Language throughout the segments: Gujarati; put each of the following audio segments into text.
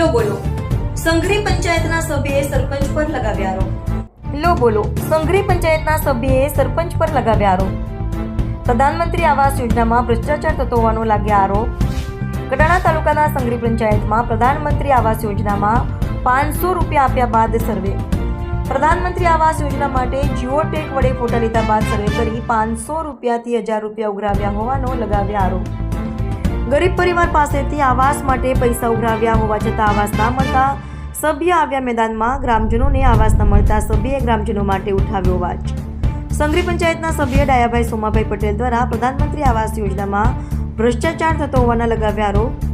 લો બોલો. સંઘરી પંચાયતના સભ્યએ સરપંચ પર લગાવ્યા આરોપ. લો બોલો. સંઘરી પંચાયતના સભ્યએ સરપંચ પર લગાવ્યા આરોપ. પ્રધાનમંત્રી આવાસ યોજનામાં ભ્રષ્ટાચાર થતો હોવાનો લાગ્યા આરોપ. કડાણા તાલુકાના સંઘરી પંચાયતમાં પ્રધાનમંત્રી આવાસ યોજનામાં પાંચસો રૂપિયા આપ્યા બાદ સર્વે. પ્રધાનમંત્રી આવાસ યોજના માટે જીઓ ટેક વડે ફોટા લીધા બાદ સર્વે કરી પાંચસો રૂપિયાથી હજાર રૂપિયા ઉઘરાવ્યા હોવાનો લગાવ્યા આરોપ. ગરીબ પરિવાર પાસેથી આવાસ માટે પૈસા ઉઘરાવ્યા હોવા છતાં આવાસ ના મળતા સભ્ય આવ્યા મેદાનમાં. ગ્રામજનોને આવાસ ન મળતા સભ્યએ ગ્રામજનો માટે ઉઠાવ્યો અવાજ સંઘરી પંચાયતના સભ્ય ડાયાભાઈ સોમાભાઈ પટેલ દ્વારા પ્રધાનમંત્રી આવાસ યોજનામાં ભ્રષ્ટાચાર થતો હોવાના લગાવ્યા આરોપ.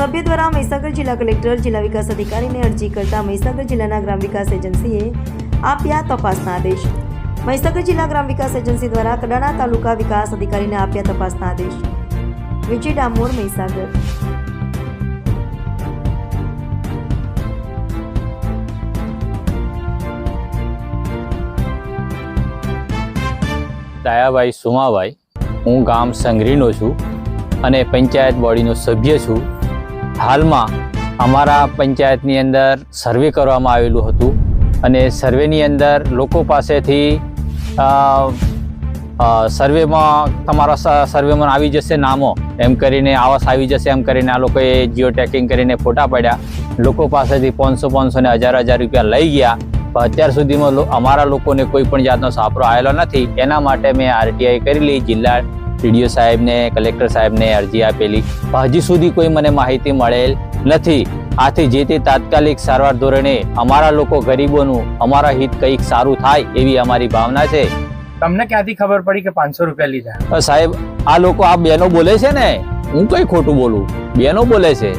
સભ્ય દ્વારા મહીસાગર જિલ્લા કલેક્ટર, જિલ્લા વિકાસ અધિકારીને અરજી કરતા મહીસાગર જિલ્લાના ગ્રામ વિકાસ એજન્સીએ આપ્યા તપાસના આદેશ. મહીસાગર જિલ્લા ગ્રામ વિકાસ એજન્સી દ્વારા કડાણા તાલુકા વિકાસ અધિકારીને આપ્યા તપાસના આદેશ. વિજય ડામોર મહીસાગર. ડાયાભાઈ સુમાભાઈ, હું ગામ સંઘરીનો છું અને પંચાયત બોડીનો સભ્ય છું. હાલમાં અમારા પંચાયતની અંદર સર્વે કરવામાં આવેલું હતું અને સર્વેની અંદર લોકો પાસેથી સર્વેમાં તમારા સર્વેમાં આવી જશે નામો. એમ કરીને આવાસ આવી જશે, એમ કરીને આ લોકોએ જીઓ ટેકિંગ કરીને ફોટા પાડ્યા. લોકો પાસેથી પાંચસો પાંચસો ને હજાર હજાર રૂપિયા લઈ ગયા. પણ અત્યાર સુધીમાં અમારા લોકોને કોઈ પણ જાતનો સાપરો આવેલો નથી. એના માટે મેં આરટીઆઈ કરેલી જિલ્લા ડીડીઓ સાહેબને, કલેક્ટર સાહેબને અરજી આપેલી. હજી સુધી કોઈ મને માહિતી મળેલ નથી. આથી જે તે તાત્કાલિક સારવાર ધોરણે અમારા લોકો ગરીબોનું, અમારા હિત કંઈક સારું થાય એવી અમારી ભાવના છે. તમને ક્યાંથી ખબર પડી કે પાંચસો રૂપિયા લીધા? સાહેબ, આ લોકો, આ બેનો બોલે છે ને? હું કઈ ખોટું બોલું? બેનો બોલે છે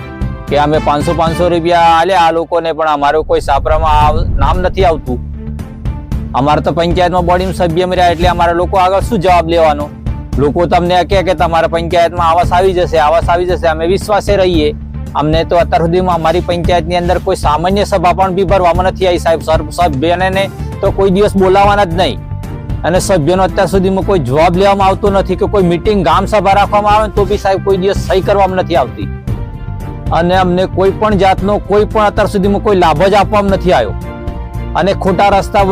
કે અમે પાંચસો પાંચસો રૂપિયા આલ્યા, આ લોકોને પણ અમારું કોઈ સાપરામાં નામ નથી આવતું. અમારે તો પંચાયતમાં બોડી સભ્ય રહ્યા એટલે અમારા લોકો આગળ શું જવાબ લેવાનો? લોકો તમને કહે કે તમારા પંચાયતમાં આવાસ આવી જશે, આવાસ આવી જશે, અમે વિશ્વાસે રહીએ. અમને તો અત્યાર સુધીમાં અમારી પંચાયતની અંદર કોઈ સામાન્ય સભા પણ બી ભરવામાં નથી આવી સાહેબ. સભ્યને તો કોઈ દિવસ બોલાવવાના જ નહીં. અને સભ્યનો અત્યાર સુધીમાં કોઈ જવાબ લેવામાં આવતો નથી કે કોઈ મિટિંગ ગામ સભા રાખવામાં આવે તો બી સાહેબ કોઈ દિવસ સહી કરવામાં નથી આવતી. અને અમને કોઈ પણ જાતનો કોઈ પણ અત્યાર સુધીમાં કોઈ લાભ જ આપવામાં નથી આવ્યો. અને ખોટા રસ્તા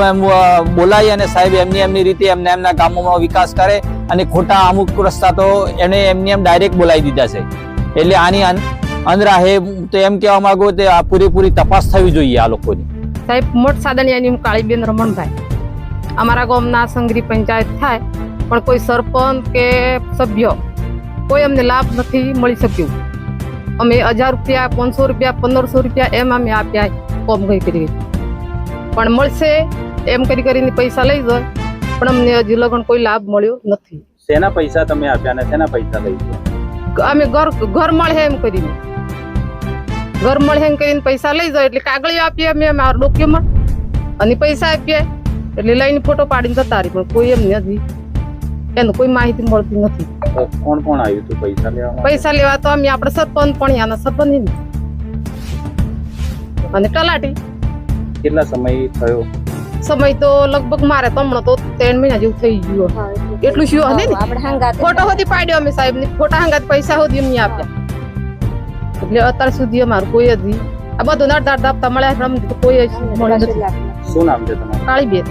બોલાવી અને સાહેબ એમની એમની રીતે એમને એમના ગામોમાં વિકાસ કરે અને ખોટા અમુક રસ્તા તો એને એમની એમ ડાયરેક્ટ બોલાવી દીધા છે. એટલે આની અંદરાહે તો એમ કહેવા માંગુ તે આ પૂરેપૂરી તપાસ થવી જોઈએ આ લોકોની. સાહેબ, મોટ સાધન હું કાળીબેન રમણભાઈ. અમારા ગામના સંઘરી પંચાયત થાય પણ કોઈ સરપંચ કે સભ્ય કોઈ અમને લાભ નથી મળી શક્યું. અમે હજાર રૂપિયા પાંચસો રૂપિયા પંદરસો રૂપિયા એમ અમે આપ્યા કોમ ગઈ કરી પણ મળશે એમ કરી કરીને પૈસા લઈ જાય પણ અમને હજી લગન કોઈ લાભ મળ્યો નથી. શેના પૈસા તમે આપ્યા ને શેના પૈસા લઈ ગયા? અમે ઘર ઘર મળે એમ કરીને. ઘર મળે એમ કરીને પૈસા લઈ જાય એટલે કાગળિયો આપીએ અમે ડોક્યુમેન્ટ અને પૈસા આપીએ. એટલે લઈને ફોટો પાડીને જતા રહી પણ કોઈ એમ નથી એનું કોઈ માહિતી મળતી નથી. કોણ કોણ આવ્યું હતું? પૈસા લેવા પૈસા લેવા તો અમે આપણે સરપંચ પણ આના સરપંચ અને તલાટી. કેટલા સમય થયો? સમય તો લગભગ મારે તો હમણાં તો ત્રણ મહિના જેવું થઈ ગયું. એટલું શું હશે ને? ફોટો સુધી પાડ્યો અમે સાહેબ ને. ફોટા હંગાત પૈસા સુધી અમને આપ્યા. એટલે અત્યાર સુધી અમારું કોઈ જ નહીં. આ બધું નડદાર દાપતા મળ્યા છે, કોઈ જ મળ્યું નથી. શું નામ છે તમારું? કાળી બેન